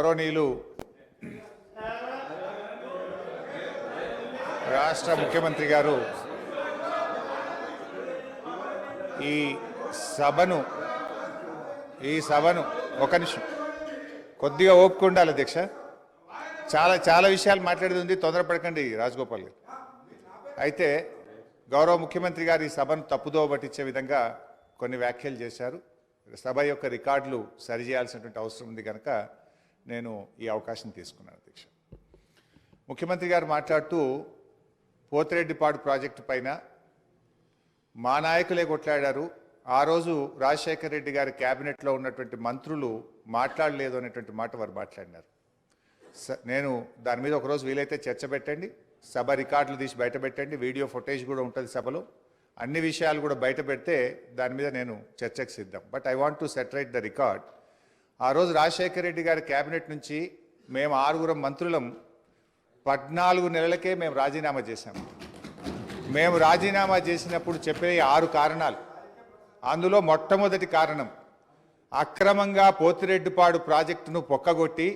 గౌరవనీయులు రాష్ట్ర ముఖ్యమంత్రి గారు ఈ సభను ఈ సభను ఒక నిమిషం. కొద్దిగా ఓపిక ఉండాలి అధ్యక్ష. చాలా చాలా విషయాలు మాట్లాడేది ఉంది తొందరపడకండి రాజగోపాల్ గారు. అయితే గౌరవ ముఖ్యమంత్రి గారు ఈ సభను తప్పుదోవ పట్టించే విధంగా కొన్ని వ్యాఖ్యలు చేశారు. సభ యొక్క రికార్డులు సరిచేయాల్సినటువంటి అవసరం ఉంది కనుక నేను ఈ అవకాశం తీసుకున్నాను అధ్యక్ష. ముఖ్యమంత్రి గారు మాట్లాడుతూ పోతిరెడ్డిపాడు ప్రాజెక్టు పైన మా నాయకులే కొట్లాడారు. ఆ రోజు రాజశేఖర రెడ్డి గారి క్యాబినెట్లో ఉన్నటువంటి మంత్రులు మాట్లాడలేదు అనేటువంటి మాట వారు మాట్లాడినారు. స- నేను దాని మీద ఒకరోజు వీలైతే చర్చ పెట్టండి సభ రికార్డులు తీసి బయట పెట్టండి వీడియో ఫుటేజ్ కూడా ఉంటుంది సభలో. అన్ని విషయాలు కూడా బయట పెడితే దాని మీద నేను చర్చకు సిద్ధం. But I want to set right the record. ఆ రోజు రాజశేఖర రెడ్డి గారి క్యాబినెట్ నుంచి మేము ఆరుగురం మంత్రులం పద్నాలుగు నెలలకే మేము రాజీనామా చేశాము మేము రాజీనామా చేసినప్పుడు చెప్పే ఆరు కారణాలు. అందులో మొట్టమొదటి కారణం అక్రమంగా పోతిరెడ్డిపాడు ప్రాజెక్టును పొక్కగొట్టి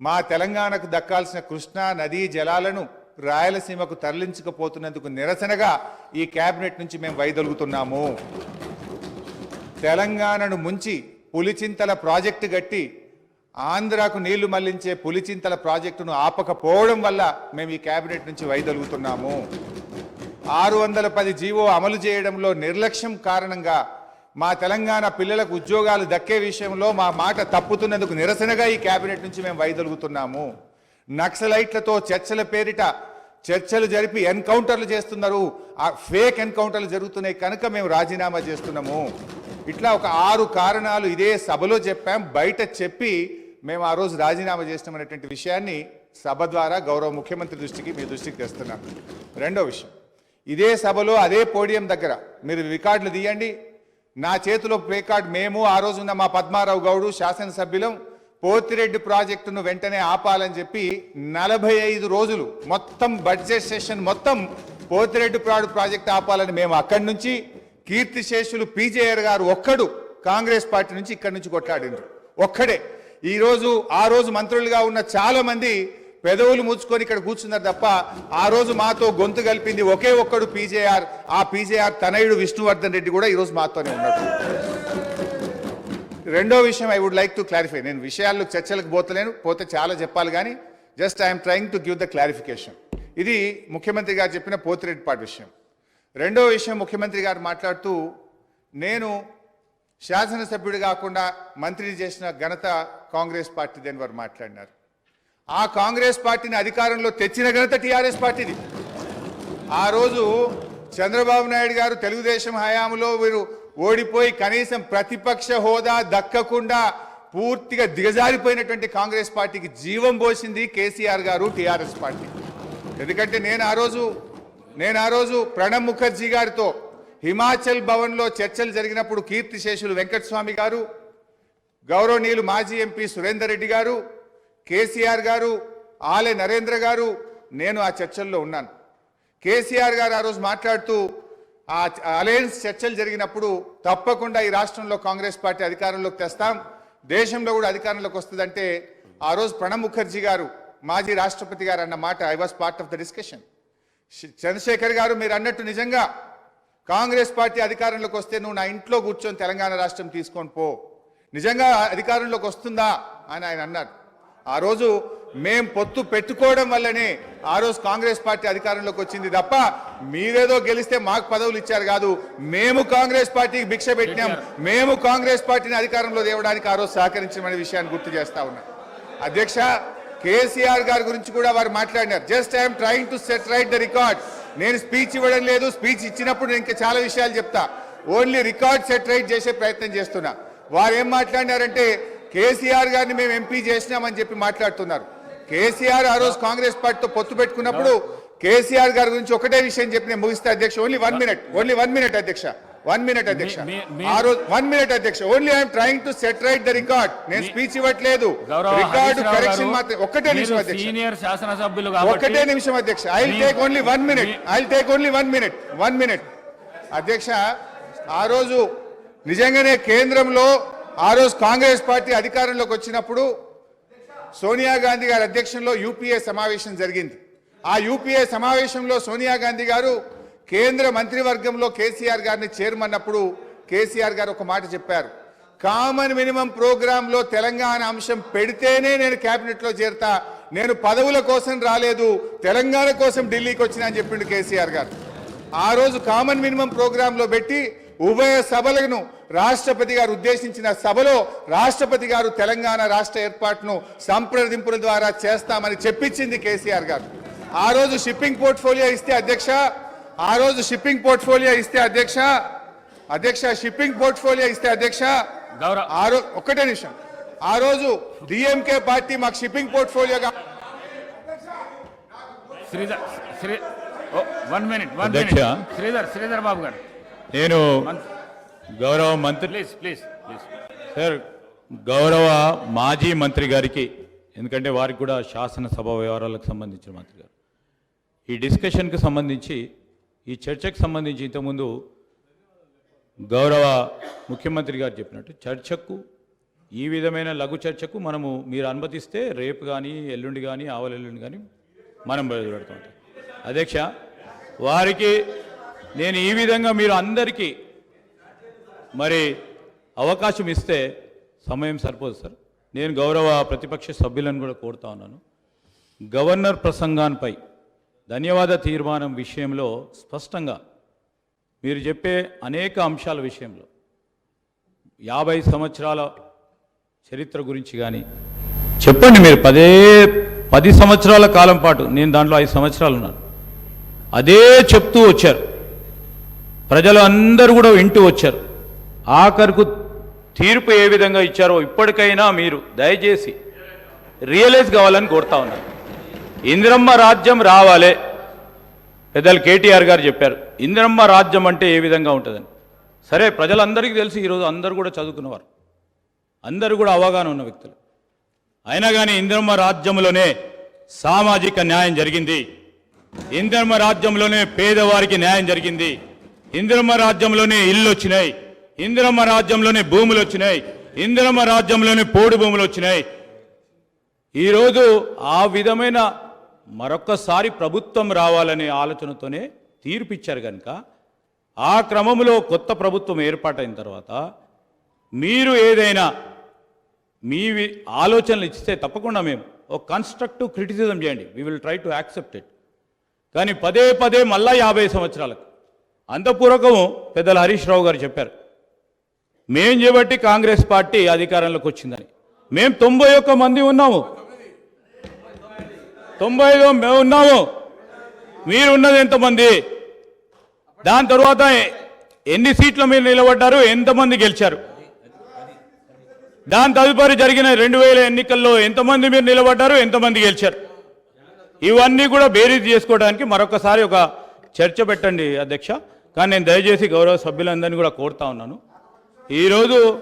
మా తెలంగాణకు దక్కాల్సిన కృష్ణా నదీ జలాలను రాయలసీమకు తరలించకపోతున్నందుకు నిరసనగా ఈ కేబినెట్ నుంచి మేము వైదొలుగుతున్నాము. తెలంగాణను ముంచి పులిచింతల ప్రాజెక్టు గట్టి ఆంధ్రాకు నీళ్ళు మళ్ళించే పులిచింతల ప్రాజెక్టును ఆపకపోవడం వల్ల మేము ఈ కేబినెట్ నుంచి వైదొలుగుతున్నాము. ఆరు వందల పది జీవో అమలు చేయడంలో నిర్లక్ష్యం కారణంగా మా తెలంగాణ పిల్లలకు ఉద్యోగాలు దక్కే విషయంలో మా మాట తప్పుతున్నందుకు నిరసనగా ఈ కేబినెట్ నుంచి మేము వైదొలుగుతున్నాము. నక్సలైట్లతో చర్చల పేరిట చర్చలు జరిపి ఎన్కౌంటర్లు చేస్తున్నారు. ఆ ఫేక్ ఎన్కౌంటర్లు జరుగుతున్నాయి కనుక మేము రాజీనామా చేస్తున్నాము. ఇట్లా ఒక ఆరు కారణాలు ఇదే సభలో చెప్పాం. బయట చెప్పి మేము ఆ రోజు రాజీనామా చేసినామనేటువంటి విషయాన్ని సభ ద్వారా గౌరవ ముఖ్యమంత్రి దృష్టికి మీ దృష్టికి తెస్తున్నాం. రెండో విషయం. ఇదే సభలో అదే పోడియం దగ్గర మీరు రికార్డులు తీయండి. నా చేతిలో ప్లే కార్డ్ మేము ఆ రోజున్న మా పద్మారావు గౌడు శాసనసభ్యులం పోతిరెడ్డి ప్రాజెక్టును వెంటనే ఆపాలని చెప్పి నలభై ఐదు రోజులు మొత్తం బడ్జెట్ సెషన్ మొత్తం పోతిరెడ్డి ప్రాడు ప్రాజెక్ట్ ఆపాలని మేము అక్కడి నుంచి కీర్తిశేషులు పీజేఆర్ గారు ఒక్కడు కాంగ్రెస్ పార్టీ నుంచి ఇక్కడి నుంచి కొట్లాడిండ్రు. ఒక్కడే. ఈరోజు ఆ రోజు మంత్రులుగా ఉన్న చాలా మంది పెదవులు ముచ్చుకొని ఇక్కడ కూర్చున్నారు తప్ప ఆ రోజు మాతో గొంతు కలిపింది ఒకే ఒక్కడు పీజేఆర్. ఆ పీజేఆర్ తనయుడు విష్ణువర్ధన్ రెడ్డి కూడా ఈరోజు మాతోనే ఉన్నాడు. రెండో విషయం I would like to clarify నేను విషయాల్లో చర్చలకు పోతలేను పోతే చాలా చెప్పాలి కానీ just I'm trying to give the clarification ఇది ముఖ్యమంత్రి గారు చెప్పిన పోతిరెడ్డిపాటి విషయం. రెండో విషయం ముఖ్యమంత్రి గారు మాట్లాడుతూ నేను శాసనసభ్యుడు కాకుండా మంత్రి చేసిన ఘనత కాంగ్రెస్ పార్టీది అని వారు మాట్లాడినారు. ఆ కాంగ్రెస్ పార్టీని అధికారంలో తెచ్చిన ఘనత టీఆర్ఎస్ పార్టీది. ఆ రోజు చంద్రబాబు నాయుడు గారు తెలుగుదేశం హయాంలో వీరు ఓడిపోయి కనీసం ప్రతిపక్ష హోదా దక్కకుండా పూర్తిగా దిగజారిపోయినటువంటి కాంగ్రెస్ పార్టీకి జీవం పోసింది కేసీఆర్ గారు టీఆర్ఎస్ పార్టీ. ఎందుకంటే నేను ఆ రోజు నేను ఆ రోజు ప్రణబ్ ముఖర్జీ గారితో హిమాచల్ భవన్లో చర్చలు జరిగినప్పుడు కీర్తిశేషులు వెంకటస్వామి గారు గౌరవనీయులు మాజీ ఎంపీ సురేందర్ రెడ్డి గారు కేసీఆర్ గారు ఆలే నరేంద్ర గారు నేను ఆ చర్చల్లో ఉన్నాను. కేసీఆర్ గారు ఆ రోజు మాట్లాడుతూ ఆ అలయన్స్ చర్చలు జరిగినప్పుడు తప్పకుండా ఈ రాష్ట్రంలో కాంగ్రెస్ పార్టీ అధికారంలోకి తెస్తాం దేశంలో కూడా అధికారంలోకి వస్తుందంటే ఆ రోజు ప్రణబ్ ముఖర్జీ గారు మాజీ రాష్ట్రపతి గారు అన్న మాట I was part of the discussion Chandrasekhar garu మీరు అన్నట్టు నిజంగా కాంగ్రెస్ పార్టీ అధికారంలోకి వస్తే నువ్వు నా ఇంట్లో కూర్చొని తెలంగాణ రాష్ట్రం తీసుకొని పో. నిజంగా అధికారంలోకి వస్తుందా అని ఆయన అన్నారు. ఆ రోజు మేం పొత్తు పెట్టుకోవడం వల్లనే ఆ రోజు కాంగ్రెస్ పార్టీ అధికారంలోకి వచ్చింది తప్ప మీరేదో గెలిస్తే మాకు పదవులు ఇచ్చారు కాదు. మేము కాంగ్రెస్ పార్టీకి భిక్ష పెట్టినాం. మేము కాంగ్రెస్ పార్టీని అధికారంలో తేవడానికి ఆ రోజు సహకరించమనే విషయాన్ని గుర్తు చేస్తా ఉన్నా. అధ్యక్ష కేసీఆర్ గారి గురించి కూడా వారు మాట్లాడినారు. Just I'm trying to set right the record నేను స్పీచ్ ఇవ్వడం లేదు స్పీచ్ ఇచ్చినప్పుడు నేను ఇంకా చాలా విషయాలు చెప్తా. ఓన్లీ రికార్డ్ సెట్ రైట్ చేసే ప్రయత్నం చేస్తున్నా. వారు ఏం మాట్లాడినారంటే కేసీఆర్ గారిని మేము ఎంపీ చేసినామని చెప్పి మాట్లాడుతున్నారు. కేసీఆర్ ఆ రోజు కాంగ్రెస్ పార్టీతో పొత్తు పెట్టుకున్నప్పుడు కేసీఆర్ గారి గురించి ఒకటే విషయం చెప్పి నేను ముగిస్తే అధ్యక్ష. Only one minute only one minute అధ్యక్ష. వన్ మినిట్ అధ్యక్ష ఆ రోజు వన్ మినిట్ అధ్యక్ష only I'm trying to set right the record నేను స్పీచ్ ఇవ్వట్లేదు. రికార్డు కరెక్షన్ మాత్రం ఒక్కటే మీరు నిమిషం అధ్యక్ష సీనియర్ శాసనసభ్యులు ఒకటే నిమిషం అధ్యక్ష I me- take only one minute I take only one minute one minute అధ్యక్ష ఆ రోజు నిజంగానే కేంద్రంలో ఆ రోజు కాంగ్రెస్ పార్టీ అధికారంలోకి వచ్చినప్పుడు సోనియా గాంధీ గారి అధ్యక్షంలో యూపీఏ సమావేశం జరిగింది. ఆ యూపీఏ సమావేశంలో సోనియా గాంధీ గారు కేంద్ర మంత్రివర్గంలో కేసీఆర్ గారిని చేరమన్నప్పుడు కేసీఆర్ గారు ఒక మాట చెప్పారు. కామన్ మినిమం ప్రోగ్రాంలో తెలంగాణ అంశం పెడితేనే నేను క్యాబినెట్లో చేరతా. నేను పదవుల కోసం రాలేదు. తెలంగాణ కోసం ఢిల్లీకి వచ్చిన అని చెప్పిండు కేసీఆర్ గారు. ఆ రోజు కామన్ మినిమం ప్రోగ్రాంలో పెట్టి ఉభయ సభలను రాష్ట్రపతి గారు ఉద్దేశించిన సభలో రాష్ట్రపతి గారు తెలంగాణ రాష్ట్ర ఏర్పాటును సంప్రదింపుల ద్వారా చేస్తామని చెప్పించింది కేసీఆర్ గారు. ఆ రోజు షిప్పింగ్ పోర్ట్ఫోలియో ఇస్తే అధ్యక్ష ఆ రోజు షిప్పింగ్ పోర్ట్ఫోలియో ఇస్తే అధ్యక్ష అధ్యక్ష షిప్పింగ్ పోర్ట్ఫోలియో ఇస్తే అధ్యక్ష గౌరవ్ ఆ రోజు ఒక్కటే నిమిషం. ఆ రోజు డిఎంకే పార్టీ మాకు shipping పోర్ట్ఫోలియోగా Sridhar Sri one minute one. Minute Sridhar Sridhar Babu garu. నేను గౌరవ మంత్రి ప్లీజ్ ప్లీజ్ ప్లీజ్ సార్ గౌరవ మాజీ మంత్రి గారికి ఎందుకంటే వారికి కూడా శాసనసభ వ్యవహారాలకు సంబంధించిన మంత్రి గారు. ఈ డిస్కషన్కి సంబంధించి ఈ చర్చకు సంబంధించి ఇంతకుముందు గౌరవ ముఖ్యమంత్రి గారు చెప్పినట్టు చర్చకు ఈ విధమైన లఘు చర్చకు మనము మీరు అనుమతిస్తే రేపు కానీ ఎల్లుండి కానీ ఆవల ఎల్లుండి కానీ మనం బయలుపెడతాం అధ్యక్ష వారికి నేను ఈ విధంగా మీరు అందరికీ మరి అవకాశం ఇస్తే సమయం సరిపోదు సార్. నేను గౌరవ ప్రతిపక్ష సభ్యులను కూడా కోరుతా ఉన్నాను. గవర్నర్ ప్రసంగాన్పై ధన్యవాద తీర్మానం విషయంలో స్పష్టంగా మీరు చెప్పే అనేక అంశాల విషయంలో యాభై సంవత్సరాల చరిత్ర గురించి కానీ చెప్పండి మీరు. పదే పది సంవత్సరాల కాలం పాటు నేను దాంట్లో ఐదు సంవత్సరాలు ఉన్నాను. అదే చెప్తూ వచ్చారు. ప్రజలు అందరూ కూడా వింటూ వచ్చారు. ఆఖరుకు తీర్పు ఏ విధంగా ఇచ్చారో ఇప్పటికైనా మీరు దయచేసి రియలైజ్ కావాలని కోరుతా ఉన్నారు ఇందిరమ్మ రాజ్యం రావాలే. పెద్దలు కేటీఆర్ గారు చెప్పారు. ఇందిరమ్మ రాజ్యం అంటే ఏ విధంగా ఉంటుందని. సరే ప్రజలందరికీ తెలిసి ఈరోజు అందరూ కూడా చదువుకున్నవారు. అందరూ కూడా అవగాహన ఉన్న వ్యక్తులు. అయినా కానీ ఇందిరమ్మ రాజ్యంలోనే సామాజిక న్యాయం జరిగింది. ఇందిరమ్మ రాజ్యంలోనే పేదవారికి న్యాయం జరిగింది. ఇందిరమ్మ రాజ్యంలోనే ఇల్లు వచ్చినాయి ఇందిరమ్మ రాజ్యంలోనే భూములు వచ్చినాయి ఇందిరమ్మ రాజ్యంలోనే పోడు భూములు వచ్చినాయి ఈరోజు ఆ విధమైన మరొక్కసారి ప్రభుత్వం రావాలనే ఆలోచనతోనే తీర్పిచ్చారు కనుక ఆ క్రమంలో కొత్త ప్రభుత్వం ఏర్పాటైన తర్వాత మీరు ఏదైనా మీ ఆలోచనలు ఇస్తే తప్పకుండా మేము ఒక కన్స్ట్రక్టివ్ క్రిటిసిజం చేయండి. We will try to accept it కానీ పదే పదే మళ్ళా యాభై సంవత్సరాలకు అంతపూర్వకం పెద్దల హరీష్ రావు గారు చెప్పారు మేం చేపట్టి కాంగ్రెస్ పార్టీ అధికారంలోకి వచ్చిందని. మేము తొంభై ఒక్క మంది ఉన్నాము. తొంభైలో మేము ఉన్నాము. మీరు ఉన్నది ఎంతమంది? దాని తర్వాత ఎన్ని సీట్లు మీరు నిలబడ్డారు? ఎంతమంది గెలిచారు? దాని తదుపరి జరిగిన రెండు వేల ఎన్నికల్లో ఎంతమంది మీరు నిలబడ్డారు? ఎంతమంది గెలిచారు? ఇవన్నీ కూడా బేరీజ్ చేసుకోవడానికి మరొకసారి ఒక చర్చ పెట్టండి అధ్యక్ష. కానీ నేను దయచేసి గౌరవ సభ్యులందరినీ కూడా కోరుతా ఉన్నాను. ఈరోజు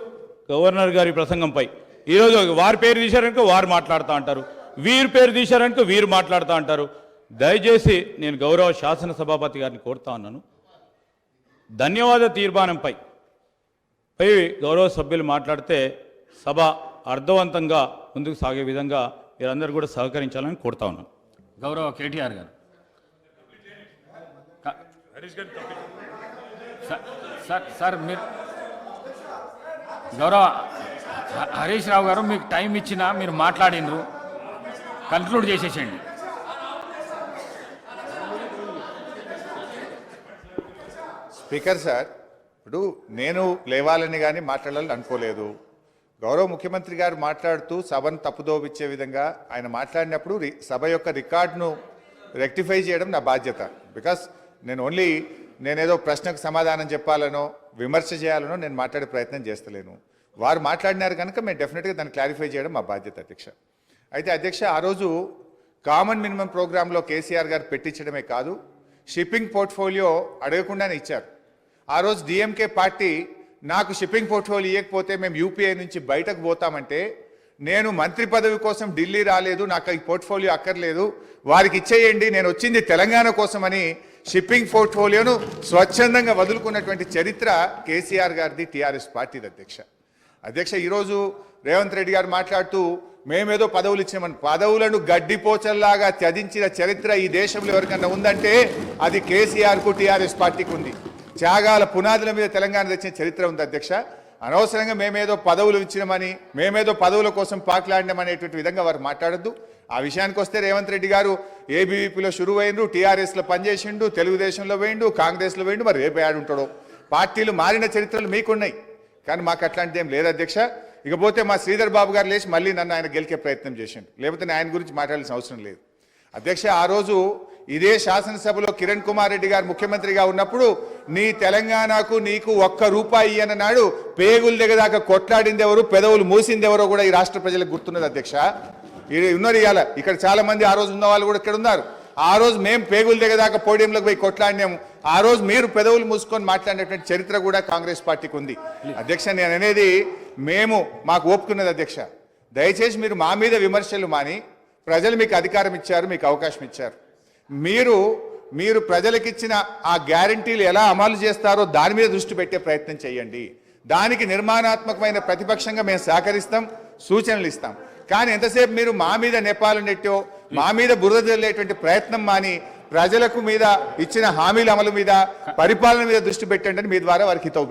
గవర్నర్ గారి ప్రసంగంపై. ఈరోజు వారి పేరు తీశారనుకో వారు మాట్లాడుతూ అంటారు. వీరు పేరు తీశారనుకో వీరు మాట్లాడుతూ అంటారు. దయచేసి నేను గౌరవ శాసన సభాపతి గారిని కోరుతా ఉన్నాను. ధన్యవాద తీర్మానంపై పై గౌరవ సభ్యులు మాట్లాడితే సభ అర్థవంతంగా ముందుకు సాగే విధంగా మీరందరూ కూడా సహకరించాలని కోరుతా ఉన్నాను. గౌరవ కేటీఆర్ గారు. సార్- సార్ మీరు గౌరవ హరీష్ రావు గారు మీకు టైం ఇచ్చినా మీరు మాట్లాడినరు కన్క్లూడ్ చేసేసేయండి. స్పీకర్ సార్ ఇప్పుడు నేను లేవాలని కానీ మాట్లాడాలని అనుకోలేదు. గౌరవ ముఖ్యమంత్రి గారు మాట్లాడుతూ సభను తప్పుదోవిచ్చే విధంగా ఆయన మాట్లాడినప్పుడు రి- సభ యొక్క రికార్డును రెక్టిఫై చేయడం నా బాధ్యత. బికాస్ నేను ఓన్లీ నేనేదో ప్రశ్నకు సమాధానం చెప్పాలనో విమర్శ చేయాలనో నేను మాట్లాడే ప్రయత్నం చేస్తలేను. వారు మాట్లాడినారు కనుక మేము డెఫినెట్గా దాన్ని క్లారిఫై చేయడం మా బాధ్యత అధ్యక్ష. అయితే అధ్యక్ష ఆ రోజు కామన్ మినిమం ప్రోగ్రాంలో కేసీఆర్ గారు పెట్టించడమే కాదు షిప్పింగ్ పోర్ట్ఫోలియో అడగకుండానే ఇచ్చారు. ఆ రోజు డిఎంకే పార్టీ నాకు షిప్పింగ్ పోర్ట్ఫోలియో ఇవ్వకపోతే మేము యూపీఐ నుంచి బయటకు పోతామంటే నేను మంత్రి పదవి కోసం ఢిల్లీ రాలేదు నాకు ఈ పోర్ట్ఫోలియో అక్కర్లేదు వారికి ఇచ్చేయండి నేను వచ్చింది తెలంగాణ కోసమని షిప్పింగ్ పోర్ట్ఫోలియోను స్వచ్ఛందంగా వదులుకున్నటువంటి చరిత్ర కేసీఆర్ గారిది టీఆర్ఎస్ పార్టీది అధ్యక్ష. అధ్యక్ష ఈరోజు రేవంత్ రెడ్డి గారు మాట్లాడుతూ మేమేదో పదవులు ఇచ్చినామని. పదవులను గడ్డిపోచల్లాగా త్యజించిన చరిత్ర ఈ దేశంలో ఎవరికన్నా ఉందంటే అది కేసీఆర్కు టీఆర్ఎస్ పార్టీకి ఉంది. త్యాగాల పునాదుల మీద తెలంగాణ తెచ్చిన చరిత్ర ఉంది అధ్యక్ష. అనవసరంగా మేమేదో పదవులు ఇచ్చినామని మేమేదో పదవుల కోసం పాకులాడినామనేటువంటి విధంగా వారు మాట్లాడొద్దు. ఆ విషయానికి వస్తే రేవంత్ రెడ్డి గారు ఏబీవీపీలో షురువైండు టీఆర్ఎస్లో పనిచేసిండు తెలుగుదేశంలో వేయండు కాంగ్రెస్లో వేయండు మరి రేపు ఆడుంటాడు. పార్టీలు మారిన చరిత్రలు మీకున్నాయి. కానీ మాకు అట్లాంటిది ఏం లేదు అధ్యక్ష. ఇకపోతే మా శ్రీధర్ బాబు గారు లేచి మళ్ళీ నన్ను ఆయన గెలికే ప్రయత్నం చేసిండు. లేకపోతే నేను ఆయన గురించి మాట్లాడాల్సిన అవసరం లేదు. అధ్యక్ష ఆ రోజు ఇదే శాసనసభలో కిరణ్ కుమార్ రెడ్డి గారు ముఖ్యమంత్రిగా ఉన్నప్పుడు నీ తెలంగాణకు నీకు ఒక్క రూపాయి అన్నాడు పేగులు దాకా కొట్లాడింది ఎవరు పెదవులు మూసింది ఎవరో కూడా ఈ రాష్ట్ర ప్రజలకు గుర్తున్నది అధ్యక్ష. ఉన్నారు ఇవాళ ఇక్కడ చాలా మంది ఆ రోజు ఉన్న వాళ్ళు కూడా ఇక్కడ ఉన్నారు. ఆ రోజు మేము పేగులు దిగదాకా పోడియంలోకి పోయి కొట్లాడినాము. ఆ రోజు మీరు పెదవులు మూసుకొని మాట్లాడినటువంటి చరిత్ర కూడా కాంగ్రెస్ పార్టీకి ఉంది. అధ్యక్ష నేను అనేది మేము మాకు ఒప్పుకున్నది అధ్యక్ష. దయచేసి మీరు మా మీద విమర్శలు మాని ప్రజలు మీకు అధికారం ఇచ్చారు మీకు అవకాశం ఇచ్చారు. మీరు మీరు ప్రజలకిచ్చిన ఆ గ్యారంటీలు ఎలా అమలు చేస్తారో దాని మీద దృష్టి పెట్టే ప్రయత్నం చేయండి. దానికి నిర్మాణాత్మకమైన ప్రతిపక్షంగా మేము సహకరిస్తాం సూచనలు ఇస్తాం. కానీ ఎంతసేపు మీరు మా మీద నెపాలు నెట్టో మా మీద బురద జల్లేటువంటి ప్రయత్నం మాని ప్రజలకు మీద ఇచ్చిన హామీల అమలు మీద పరిపాలన మీద దృష్టి పెట్టండి అని మీ ద్వారా వారికి హితవు